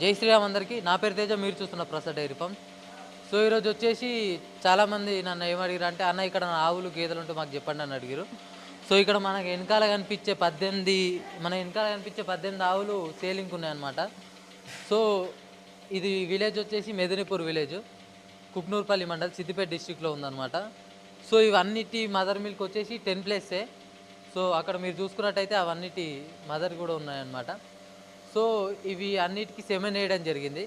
జై శ్రీరామ్ అందరికీ. నా పేరు తేజ మీరు చూస్తున్న ప్రసాద్ డైరీ ఫామ్. సో ఈరోజు వచ్చేసి చాలామంది నన్ను ఏమడిగారు అంటే అన్న ఇక్కడ నా ఆవులు గేదెలు ఉంటే మాకు చెప్పండి అని అడిగారు సో ఇక్కడ మనకి వెనకాల కనిపించే పద్దెనిమిది మన వెనకాల కనిపించే పద్దెనిమిది ఆవులు సేలింగ్ ఉన్నాయన్నమాట. సో ఇది విలేజ్ వచ్చేసి మెదినీపూర్ విలేజ్ కుప్నూర్పల్లి మండల్ సిద్దిపేట డిస్టిక్లో ఉందన్నమాట. సో ఇవన్నిటి మదర్ మిల్క్ వచ్చేసి టెన్ ప్లేసే. సో అక్కడ మీరు చూసుకున్నట్టయితే అవన్నిటి మదర్ కూడా ఉన్నాయన్నమాట. సో ఇవి అన్నిటికీ సెమెన్ వేయడం జరిగింది.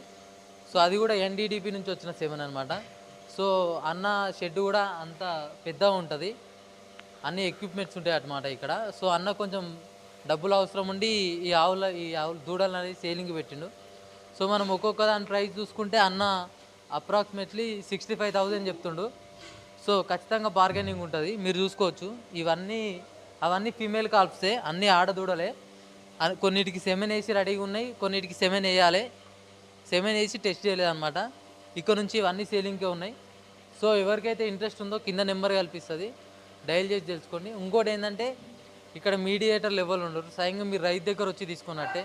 సో అది కూడా ఎన్డీడీపీ నుంచి వచ్చిన సెమెన్ అనమాట సో అన్న షెడ్ కూడా అంత పెద్దగా ఉంటుంది. అన్ని ఎక్విప్మెంట్స్ ఉంటాయి అన్నమాట ఇక్కడ. సో అన్న కొంచెం డబ్బులు అవసరం ఉండి ఈ ఆవుల ఈ ఆవుల దూడలు అనేది సేలింగ్ పెట్టిండు. సో మనం ఒక్కొక్క దాని ప్రైస్ చూసుకుంటే అన్న అప్రాక్సిమేట్లీ సిక్స్టీ ఫైవ్ థౌజండ్ చెప్తుండు. సో ఖచ్చితంగా బార్గెనింగ్ ఉంటుంది. మీరు చూసుకోవచ్చు. ఇవన్నీ అవన్నీ ఫీమేల్ కాల్ప్సే అన్నీ ఆడదూడలే కొన్నిటికి సెమెన్ వేసి రెడీగా ఉన్నాయి కొన్నిటికి సెమెన్ వేయాలి. సెమెన్ వేసి టెస్ట్ చేయలేదన్నమాట. ఇక్కడ నుంచి ఇవన్నీ సేలింగ్కే ఉన్నాయి. సో ఎవరికైతే ఇంట్రెస్ట్ ఉందో కింద నెంబర్ కల్పిస్తుంది. డైల్ చేసి తెలుసుకోండి. ఇంకోటి ఏంటంటే ఇక్కడ మీడియేటర్ లెవెల్ ఉండరు. స్వయంగా మీరు రైతు దగ్గర వచ్చి తీసుకున్నట్టే.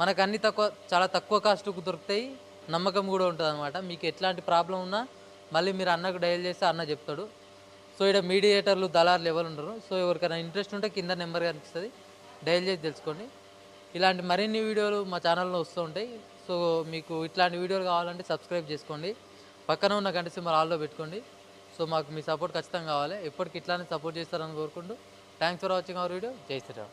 మనకు అన్ని తక్కువ చాలా తక్కువ కాస్ట్కు దొరుకుతాయి. నమ్మకం కూడా ఉంటుంది అనమాట మీకు ఎట్లాంటి ప్రాబ్లం ఉన్నా మళ్ళీ మీరు అన్నకు డైల్ చేస్తే అన్న చెప్తాడు. సో ఇక్కడ మీడియేటర్లు దళారు లెవెల్ ఉండరు. సో ఎవరికైనా ఇంట్రెస్ట్ ఉంటే కింద నెంబర్ కనిపిస్తుంది డైల్ చేసి తెలుసుకోండి. ఇలాంటి మరిన్ని వీడియోలు మా ఛానల్లో వస్తూ ఉంటాయి. సో మీకు ఇట్లాంటి వీడియోలు కావాలంటే సబ్స్క్రైబ్ చేసుకోండి. పక్కన ఉన్న గంట సింబల్ ఆల్లో పెట్టుకోండి. సో మాకు మీ సపోర్ట్ ఖచ్చితంగా కావాలి. ఎప్పటికి ఇట్లానే సపోర్ట్ చేస్తారని కోరుకుంటూ thanks for watching our video. జై శ్రీరామ్.